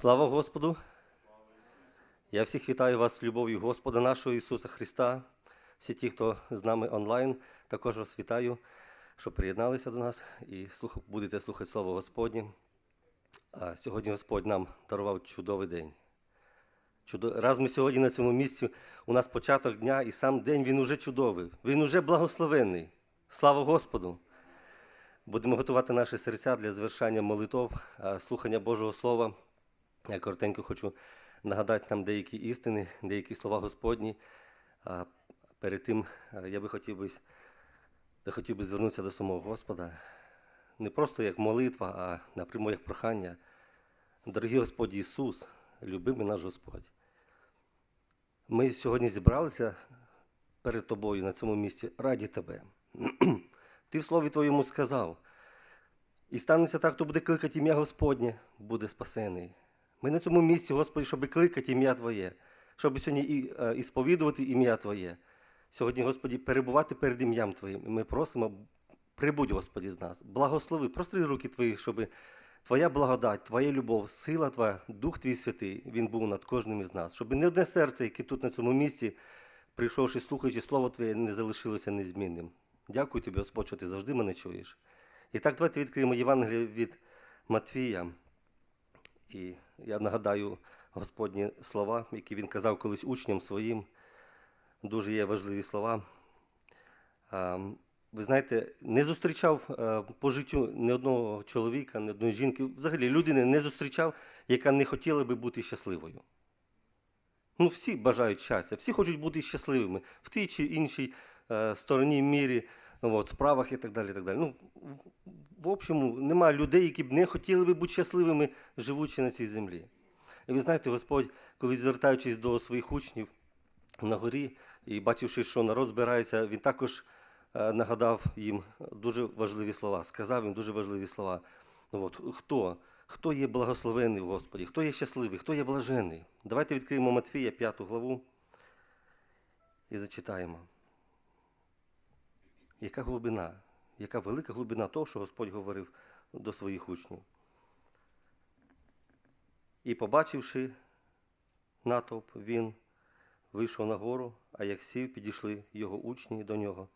Слава Господу! Я всіх вітаю вас з любов'ю Господа нашого Ісуса Христа. Всі ті, хто з нами онлайн, також вас вітаю, що приєдналися до нас і будете слухати Слово Господнє. А сьогодні Господь нам дарував чудовий день. Раз ми сьогодні на цьому місці, у нас початок дня, і сам день він уже чудовий, він уже благословенний. Слава Господу! Будемо готувати наші серця для звершання молитов, слухання Божого Слова. Я коротенько хочу нагадати нам деякі істини, деякі слова Господні. А перед тим я би хотів би, я хотів би звернутися до самого Господа. Не просто як молитва, а напряму як прохання. Дорогий Господь Ісус, любимий наш Господь. Ми сьогодні зібралися перед Тобою на цьому місці раді Тебе. Ти в слові Твоєму сказав. І станеться так, хто буде кликати ім'я Господнє, буде спасений. Ми на цьому місці, Господи, щоб кликати ім'я Твоє, щоб сьогодні і, е, і сповідувати ім'я Твоє. Сьогодні, Господі, перебувати перед ім'ям Твоїм. І ми просимо, прибудь, Господі, з нас. Благослови, простри руки Твої, щоб Твоя благодать, Твоя любов, сила Твоя, Дух Твій Святий, Він був над кожним із нас. Щоб не одне серце, яке тут на цьому місці, прийшовши, слухаючи Слово Твоє, не залишилося незмінним. Дякую Тобі, Господь, що ти завжди мене чуєш. І так давайте відкриємо Євангеліє від Матвія. І я нагадаю Господні слова, які він казав колись учням своїм. Дуже є важливі слова. Ви знаєте, не зустрічав е, по життю ні одного чоловіка, ні одної жінки, взагалі людини не зустрічав, яка не хотіла би бути щасливою. Ну, всі бажають щастя, всі хочуть бути щасливими в тій чи іншій е, стороні мірі, от, справах і так далі. І так далі. Ну, в- общому, немає людей, які б не хотіли би бути щасливими, живучи на цій землі. І ви знаєте, Господь, коли звертаючись до своїх учнів на горі і бачивши, що народ збирається, він також е, нагадав їм дуже важливі слова, сказав їм дуже важливі слова. От, хто? Хто є благословений в Господі? Хто є щасливий? Хто є блажений? Давайте відкриємо Матфія, 5 главу і зачитаємо. Яка глибина, яка велика глибина того, що Господь говорив до своїх учнів. І побачивши натовп, він вийшов на гору, а як сів, підійшли його учні до нього,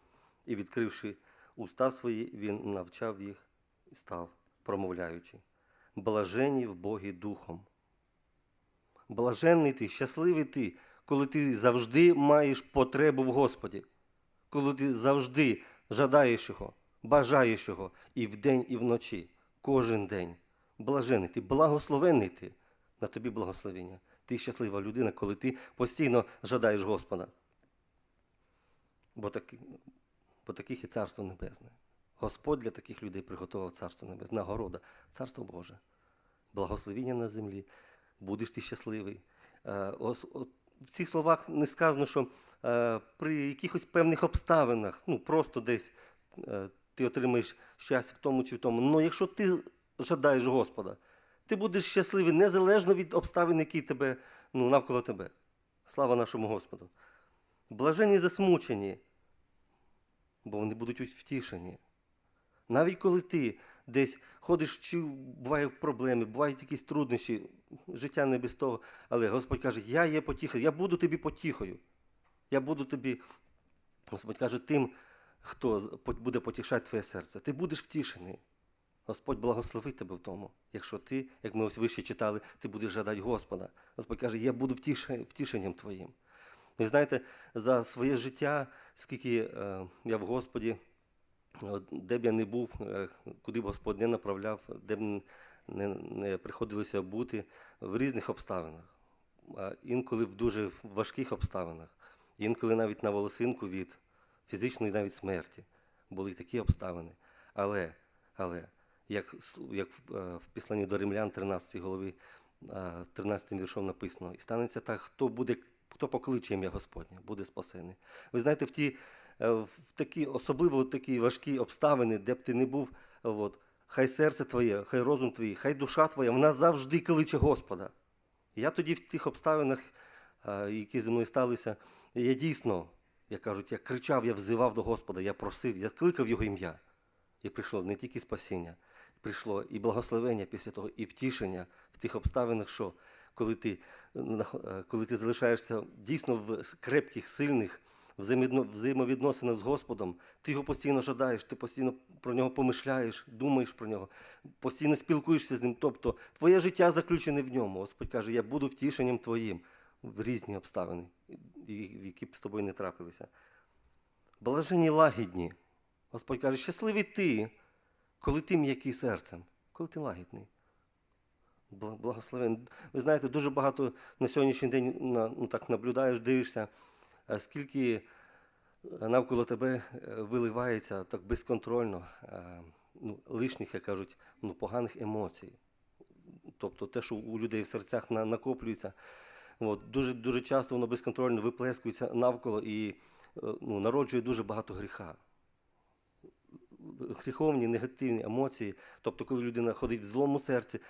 і, відкривши уста свої, він навчав їх і став, промовляючи. Блажені в Богі духом. Блаженний ти, щасливий ти, коли ти завжди маєш потребу в Господі, коли ти завжди бажаєш його і вдень, і вночі, кожен день. Блажений ти, благословений ти, на тобі благословення. Ти щаслива людина, коли ти постійно жадаєш Господа. Бо, таки, бо таких і царство небесне. Господь для таких людей приготував царство небесне, нагорода, царство Боже, благословіння на землі, будеш ти щасливий. В цих словах не сказано, що е, при якихось певних обставинах, ну просто десь е, ти отримаєш щастя в тому чи в тому. Ну якщо ти жадаєш Господа, ти будеш щасливий незалежно від обставин, які тебе ну, навколо тебе. Слава нашому Господу. Блажені засмучені, бо вони будуть втішені. Навіть коли ти десь ходиш, чи бувають проблеми, бувають якісь труднощі, життя не без того, але Господь каже, я є потіхою, я буду тобі потіхою. Я буду тобі, Господь каже, тим, хто буде потішати твоє серце. Ти будеш втішений. Господь благословить тебе в тому. Якщо ти, як ми ось вище читали, ти будеш жадати Господа. Господь каже, я буду втішенням твоїм. Ви знаєте, за своє життя, скільки е, я в Господі, де б я не був, е, куди б Господь не направляв, де б не, не приходилося бути в різних обставинах, інколи в дуже важких обставинах, інколи навіть на волосинку від фізичної навіть смерті. Були такі обставини. Але, але як, як в, е, післанні до римлян 13 голові, е, 13 віршом написано, і станеться так, хто буде, хто покличе ім'я Господнє, буде спасений. Ви знаєте, в ті е, в такі, особливо в такі важкі обставини, де б ти не був, от, хай серце твоє, хай розум твій, хай душа твоя, вона завжди кличе Господа. Я тоді в тих обставинах, е, які зі мною сталися, я дійсно, як кажуть, я кричав, я взивав до Господа, я просив, я кликав Його ім'я. І прийшло не тільки спасіння, прийшло і благословення після того, і втішення в тих обставинах, що коли ти, е, коли ти залишаєшся дійсно в крепких, сильних взаємовідно- взаємовідносинах з Господом, ти його постійно жадаєш, ти постійно про нього помишляєш, думаєш про нього, постійно спілкуєшся з ним. Тобто твоє життя заключене в ньому. Господь каже, я буду втішенням твоїм в різні обставини, які б з тобою не трапилися. Блажені лагідні. Господь каже, щасливий ти, коли ти м'який серцем, коли ти лагідний. Благословен. Ви знаєте, дуже багато на сьогоднішній день ну, так наблюдаєш, дивишся, скільки е, навколо тебе е, виливається так безконтрольно е, ну, лишніх, як кажуть, ну, поганих емоцій. Тобто те, що у людей в серцях на- накоплюється, от, дуже, дуже часто воно безконтрольно виплескується навколо і е, ну, народжує дуже багато гріха гріховні, негативні емоції. Тобто, коли людина ходить в злому серці,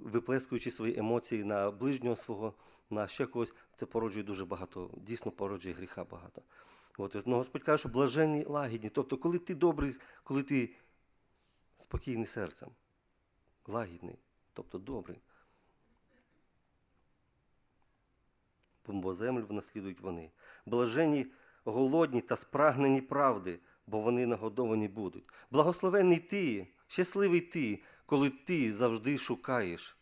виплескуючи свої емоції на ближнього свого, на ще когось, це породжує дуже багато, дійсно породжує гріха багато. От, ну, Господь каже, що блаженні лагідні. Тобто, коли ти добрий, коли ти спокійний серцем, лагідний, тобто добрий. Бо землю наслідують вони. Блаженні, голодні та спрагнені правди, бо вони нагодовані будуть. Благословенний ти, щасливий ти, коли ти завжди шукаєш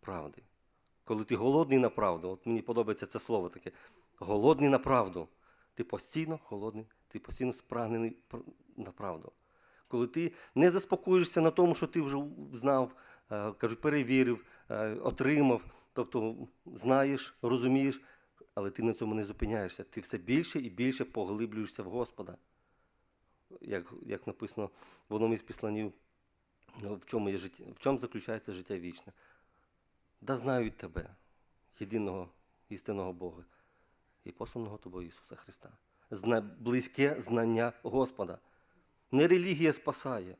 правди. Коли ти голодний на правду, от мені подобається це слово таке, голодний на правду. Ти постійно голодний, ти постійно спрагнений на правду. Коли ти не заспокоїшся на тому, що ти вже знав, е, кажуть, перевірив, е, отримав, тобто знаєш, розумієш, але ти на цьому не зупиняєшся. Ти все більше і більше поглиблюєшся в Господа. Як, як написано в одному із післанів, в чому, є життя, в чому заключається життя вічне. Да знають тебе, єдиного істинного Бога і посланого тобою Ісуса Христа. Зна, близьке знання Господа. Не релігія спасає,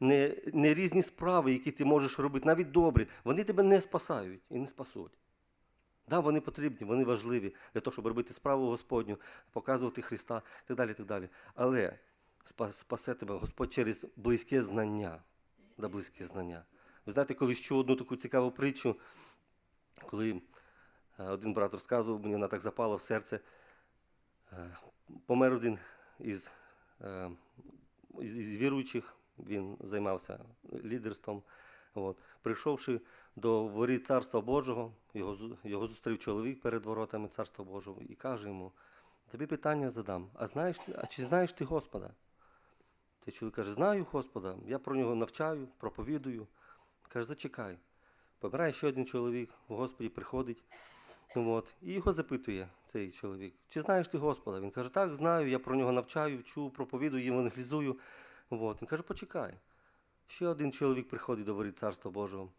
не, не різні справи, які ти можеш робити, навіть добрі, вони тебе не спасають і не спасуть. Да, вони потрібні, вони важливі для того, щоб робити справу Господню, показувати Христа і так далі. так далі. Але спасе тебе Господь через близьке знання. Да, близьке знання. Ви знаєте, колись чув одну таку цікаву притчу, коли е, один брат розказував, мені вона так запала в серце. Е, Помер один із, е, із, із віруючих, він займався лідерством. От. Прийшовши до воріт Царства Божого, його, його зустрів чоловік перед воротами Царства Божого і каже йому: тобі питання задам, а знаєш, а чи знаєш ти Господа? Той чоловік каже, знаю Господа, я про нього навчаю, проповідую. Каже, зачекай. Помирає ще один чоловік, в Господі приходить. Ну, От, і його запитує цей чоловік, чи знаєш ти Господа? Він каже, так, знаю, я про нього навчаю, вчу, проповідую, евангелізую. От. Він каже, почекай. Ще один чоловік приходить до воріт Царства Божого.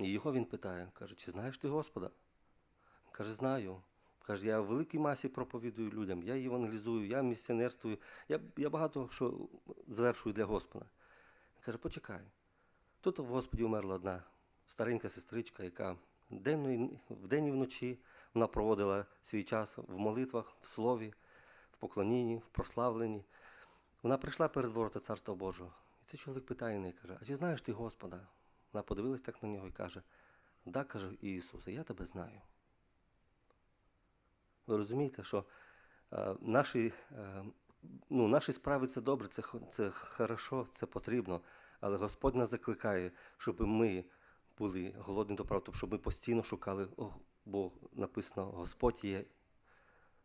І його він питає, каже, чи знаєш ти Господа? Він каже, знаю. Каже, я в великій масі проповідую людям, я євангелізую, я місіонерствую, я, я багато що звершую для Господа. Він каже, почекай. Тут в Господі умерла одна старенька сестричка, яка денно і- вдень і вночі вона проводила свій час в молитвах, в слові, в поклонінні, в прославленні. Вона прийшла перед ворота Царства Божого. І цей чоловік питає неї, каже, а чи знаєш ти Господа? Вона подивилась так на нього і каже, да, каже Ісусе, я тебе знаю. Ви розумієте, що е, наші, е, ну, наші справи це добре, це, це хорошо, це потрібно. Але Господь нас закликає, щоб ми були голодні до правди, щоб ми постійно шукали, о, бо написано, Господь є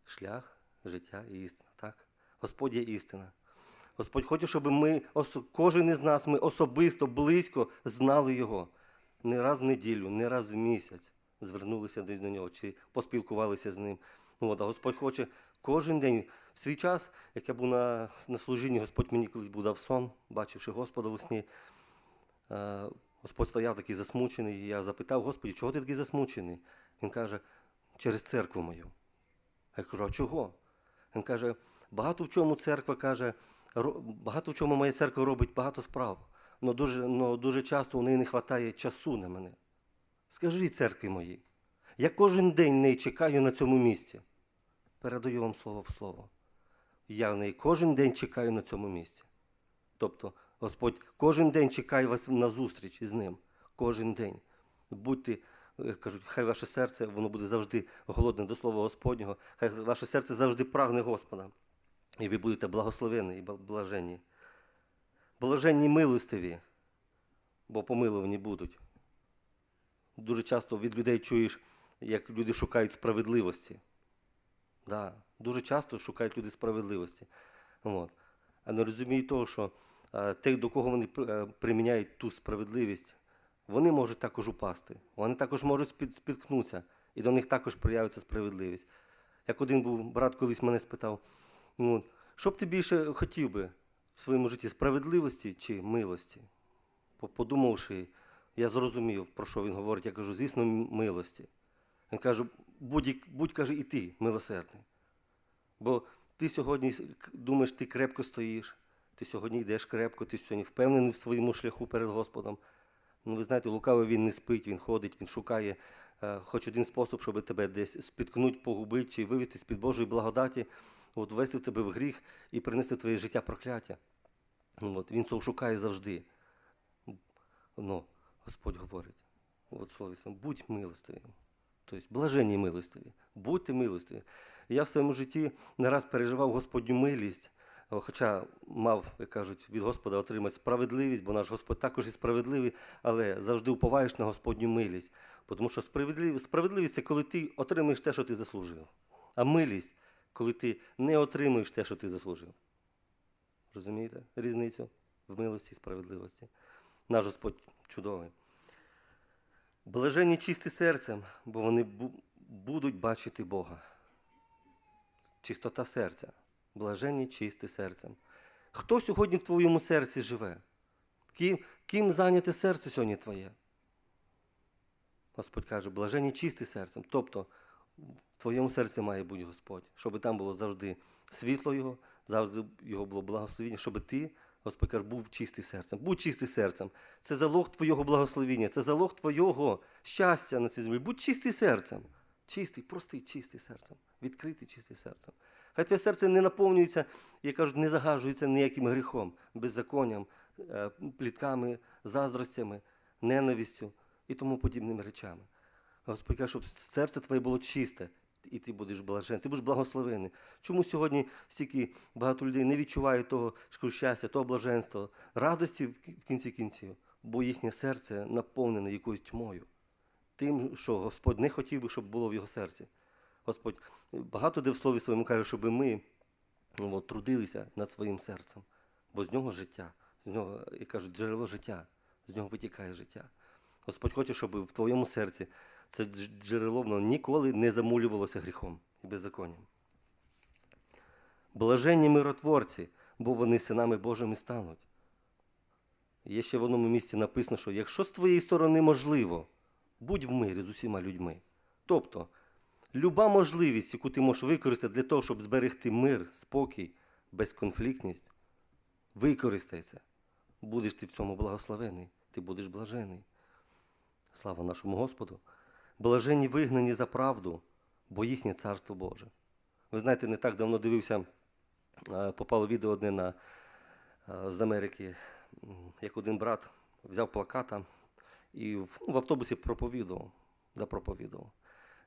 шлях, життя і істина. Так? Господь є істина. Господь хоче, щоб ми, кожен із нас, ми особисто, близько знали Його. Не раз в неділю, не раз в місяць звернулися десь до нього чи поспілкувалися з ним. От, а Господь хоче кожен день в свій час, як я був на, на служінні, Господь мені колись був дав сон, бачивши Господа в сні. Е, Господь стояв такий засмучений, і я запитав, Господі, чого ти такий засмучений? Він каже, через церкву мою. Я кажу, а чого? Він каже, багато в чому церква каже, багато в чому моя церква робить багато справ, але дуже, но дуже часто у неї не вистачає часу на мене. Скажіть церкві моїй, я кожен день неї чекаю на цьому місці. Передаю вам слово в слово. Я в неї кожен день чекаю на цьому місці. Тобто Господь кожен день чекає вас на зустріч із ним. Кожен день. Будьте, е, кажуть, хай ваше серце воно буде завжди голодне до Слова Господнього, хай ваше серце завжди прагне Господа. І ви будете благословені і блаженні. Блаженні милостиві, бо помилувані будуть. Дуже часто від людей чуєш, як люди шукають справедливості. Да, дуже часто шукають люди справедливості. От. А не розуміють того, що е, те, до кого вони е, приміняють ту справедливість, вони можуть також упасти. Вони також можуть спіткнутися, і до них також проявиться справедливість. Як один був брат колись мене спитав, ну, що б ти більше хотів би в своєму житті справедливості чи милості? Подумавши, я зрозумів, про що він говорить. Я кажу, звісно, милості. Він каже, будь, будь каже, і ти милосердний. Бо ти сьогодні думаєш, ти крепко стоїш, ти сьогодні йдеш крепко, ти сьогодні впевнений в своєму шляху перед Господом. Ну, ви знаєте, лукавий він не спить, він ходить, він шукає е, хоч один спосіб, щоб тебе десь спіткнуть, погубити чи вивести з-під Божої благодаті, от, ввести в тебе в гріх і принести в твоє життя прокляття. Ну, От, він цього шукає завжди. Ну, Господь говорить, от слові будь милостивим. Тобто блаженні милостиві, будьте милостиві. Я в своєму житті не раз переживав Господню милість, хоча мав, як кажуть, від Господа отримати справедливість, бо наш Господь також і справедливий, але завжди уповаєш на Господню милість. Тому що справедливість, це коли ти отримаєш те, що ти заслужив. А милість, коли ти не отримуєш те, що ти заслужив. Розумієте різницю в милості і справедливості? Наш Господь чудовий. Блаженні чисті серцем, бо вони будуть бачити Бога. Чистота серця. Блаженні чисті серцем. Хто сьогодні в твоєму серці живе? Ким, ким зайняте серце сьогодні твоє? Господь каже, блаженні чисті серцем. Тобто в твоєму серці має бути Господь, щоб там було завжди світло Його, завжди Його було благословіння, щоб ти, Господь каже, був чистий серцем. Будь чистий серцем. Це залог твого благословіння, це залог твого щастя на цій землі. Будь чистий серцем. Чистий, простий, чистий серцем. Відкритий, чистий серцем. Хай твоє серце не наповнюється, як кажуть, не загажується ніяким гріхом, беззаконням, е, плітками, заздростями, ненавистю і тому подібними речами. Господь каже, щоб серце твоє було чисте, і ти будеш блажений, ти будеш благословений. Чому сьогодні стільки багато людей не відчувають того щастя, того блаженства, радості в кінці кінців, бо їхнє серце наповнене якоюсь тьмою. Тим, що Господь не хотів би, щоб було в його серці. Господь багато де в слові своєму каже, щоб ми ну, от, трудилися над своїм серцем, бо з нього життя, з нього, як кажуть, джерело життя, з нього витікає життя. Господь хоче, щоб в твоєму серці це джерело воно ніколи не замулювалося гріхом і беззаконням. Блаженні миротворці, бо вони синами Божими стануть. Є ще в одному місці написано, що якщо з твоєї сторони можливо, будь в мирі з усіма людьми. Тобто, люба можливість, яку ти можеш використати для того, щоб зберегти мир, спокій, безконфліктність, використай це. Будеш ти в цьому благословений, ти будеш блажений. Слава нашому Господу. Блаженні вигнані за правду, бо їхнє царство Боже. Ви знаєте, не так давно дивився, е, попало відео одне на, е, з Америки, як один брат взяв плаката і в, ну, в автобусі проповідував, запроповідував.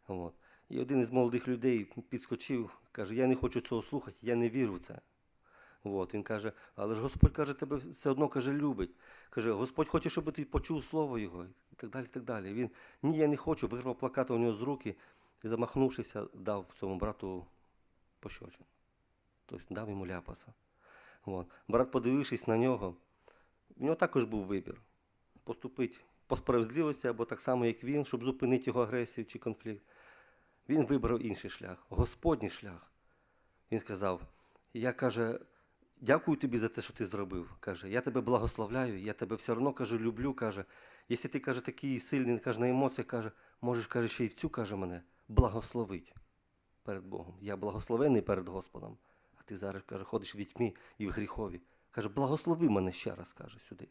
От. І один із молодих людей підскочив, каже, я не хочу цього слухати, я не вірю в це. От, він каже, але ж Господь каже, тебе все одно каже, любить. Каже, Господь хоче, щоб ти почув слово Його, так далі. так далі. Він ні, я не хочу, вирвав плаката у нього з руки і, замахнувшися, дав цьому брату пощочину. Тобто дав йому ляпаса. От. Брат, подивившись на нього, в нього також був вибір поступити по справедливості або так само, як він, щоб зупинити його агресію чи конфлікт. Він вибрав інший шлях, Господній шлях. Він сказав: Я каже, дякую тобі за те, що ти зробив. Каже, я тебе благословляю, я тебе все одно каже, люблю. каже. Якщо ти каже, такий сильний каже, на емоціях, каже, можеш каже, ще й цю каже мене благословить перед Богом. Я благословений перед Господом. А ти зараз каже, ходиш в вітьмі і в гріхові. Каже, благослови мене ще раз, каже, сюди.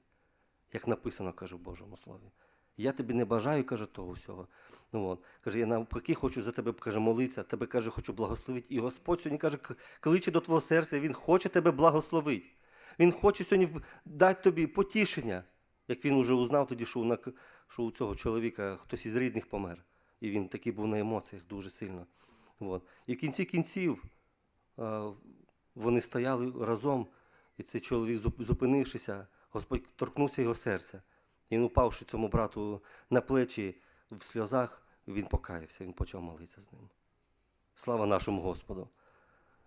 Як написано, каже в Божому Слові. Я тобі не бажаю, каже, того всього. Ну, от. Каже, я навпаки хочу за тебе каже, молитися, тебе каже, хочу благословити. І Господь сьогодні каже, кличе до твого серця, Він хоче тебе благословити. Він хоче сьогодні дати тобі потішення, як він уже узнав тоді, що у, що у цього чоловіка хтось із рідних помер. І він такий був на емоціях дуже сильно. От. І в кінці кінців вони стояли разом, і цей чоловік, зупинившися, Господь торкнувся його серця. Він, упавши цьому брату на плечі в сльозах, він покаявся, він почав молитися з ним. Слава нашому Господу!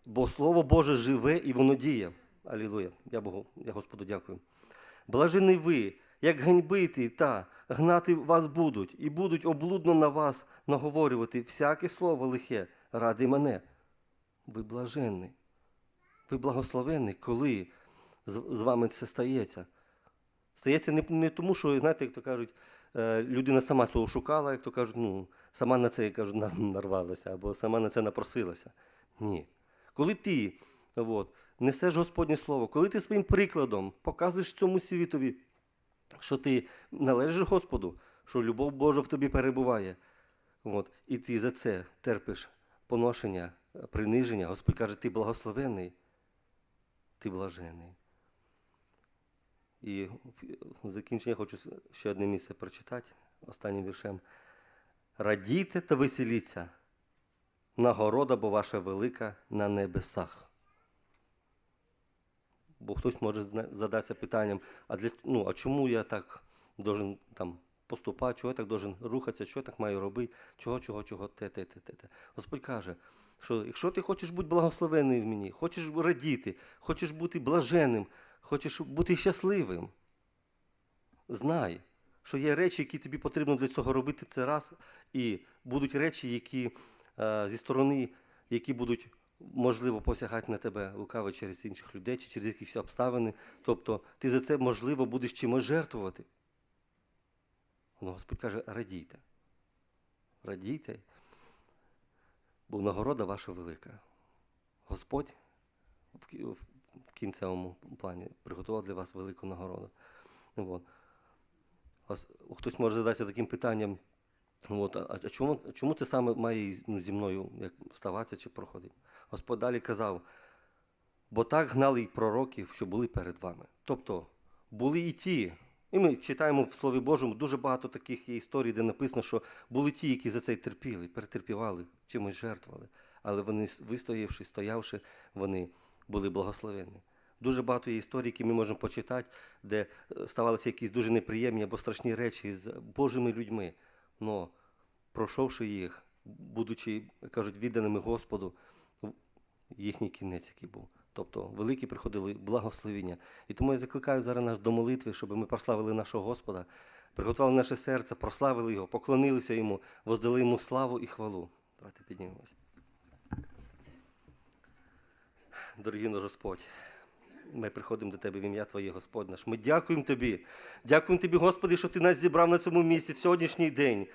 Бо Слово Боже живе і воно діє. Алілуя. Я Богу, я Господу дякую. Блажений ви, як ганьбити та гнати вас будуть, і будуть облудно на вас наговорювати всяке слово лихе ради мене. Ви блаженний. Ви благословенний, коли з, вами це стається. Стається не, не тому, що, знаєте, як то кажуть, е, людина сама цього шукала, як то кажуть, ну, сама на це кажуть, нарвалася, або сама на це напросилася. Ні. Коли ти от, несеш Господнє Слово, коли ти своїм прикладом показуєш цьому світові, що ти належиш Господу, що любов Божа в тобі перебуває, от, і ти за це терпиш поношення, приниження, Господь каже, ти благословений, ти блажений. І в закінчення хочу ще одне місце прочитати останнім віршем. Радійте та веселіться, нагорода, бо ваша велика на небесах. Бо хтось може задатися питанням, а, для, ну, а чому я так должен там поступати, чого я так должен рухатися, що я так маю робити, чого, чого, чого, те, те, те, те, те. Господь каже, що якщо ти хочеш бути благословений в мені, хочеш радіти, хочеш бути блаженним, хочеш бути щасливим, знай, що є речі, які тобі потрібно для цього робити це раз, і будуть речі, які е, зі сторони, які будуть можливо посягати на тебе лукаво через інших людей чи через якісь обставини. Тобто ти за це можливо будеш чимось жертвувати. Ну, Господь каже, радійте. Радійте, бо нагорода ваша велика. Господь в кі- в в кінцевому плані приготував для вас велику нагороду. От. Ос- Хтось може задатися таким питанням, от, а, чому, чому це саме має ну, зі мною як ставатися чи проходити? Господь далі казав, бо так гнали й пророків, що були перед вами. Тобто були і ті. І ми читаємо в Слові Божому дуже багато таких є історій, де написано, що були ті, які за це терпіли, перетерпівали, чимось жертвували. Але вони, вистоявши, стоявши, вони були благословені. Дуже багато є історій, які ми можемо почитати, де е, ставалися якісь дуже неприємні або страшні речі з Божими людьми. Но пройшовши їх, будучи, кажуть, відданими Господу, їхній кінець, який був. Тобто великі приходили благословіння. І тому я закликаю зараз нас до молитви, щоб ми прославили нашого Господа, приготували наше серце, прославили Його, поклонилися Йому, воздали Йому славу і хвалу. Давайте піднімемося. Дорогий наш Господь, ми приходимо до Тебе в ім'я Твоє, Господь наш. Ми дякуємо Тобі. Дякуємо Тобі, Господи, що Ти нас зібрав на цьому місці в сьогоднішній день,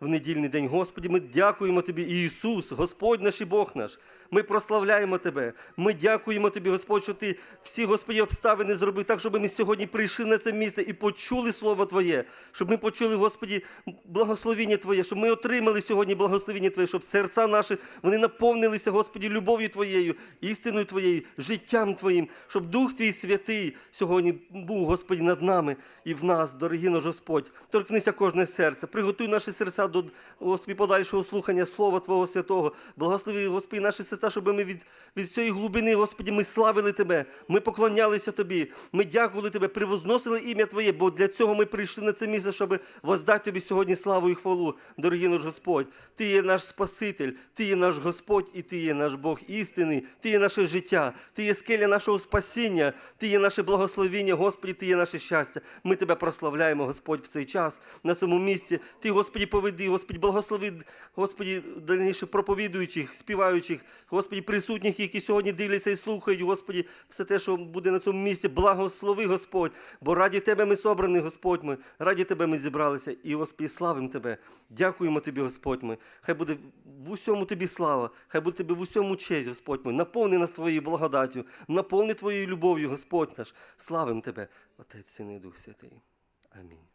в недільний день. Господи, ми дякуємо Тобі, Ісус, Господь наш і Бог наш. Ми прославляємо Тебе. Ми дякуємо Тобі, Господь, що Ти всі, Господі, обставини зробив так, щоб ми сьогодні прийшли на це місце і почули Слово Твоє, щоб ми почули, Господі, благословіння Твоє, щоб ми отримали сьогодні благословіння Твоє, щоб серця наші вони наповнилися, Господі, любов'ю Твоєю, істиною Твоєю, життям Твоїм, щоб Дух Твій святий сьогодні був, Господі, над нами і в нас, дорогий наш Господь. Торкнися кожне серце, приготуй наші серця до Господі, подальшого слухання Слова Твого Святого. Благослови, Господи, наші серця, щоб ми від, від цієї глибини, Господі, ми славили Тебе, ми поклонялися Тобі, ми дякували Тебе, привозносили ім'я Твоє, бо для цього ми прийшли на це місце, щоб воздати Тобі сьогодні славу і хвалу, дорогий наш Господь. Ти є наш Спаситель, Ти є наш Господь і Ти є наш Бог істинний, Ти є наше життя, Ти є скеля нашого спасіння, Ти є наше благословіння, Господі, Ти є наше щастя. Ми Тебе прославляємо, Господь, в цей час, на цьому місці. Ти, Господі, поведи, Господі, благослови, Господі, дальніше проповідуючих, співаючих, Господі, присутніх, які сьогодні дивляться і слухають, Господі, все те, що буде на цьому місці, благослови, Господь, бо раді Тебе ми собрані, Господь ми, раді Тебе ми зібралися, і, Господі, славимо Тебе. Дякуємо Тобі, Господь ми. Хай буде в усьому Тобі слава, хай буде Тобі в усьому честь, Господь ми. Наповни нас Твоєю благодаттю, наповни Твоєю любов'ю, Господь наш. Славимо Тебе, Отець, Син і Дух Святий. Амінь.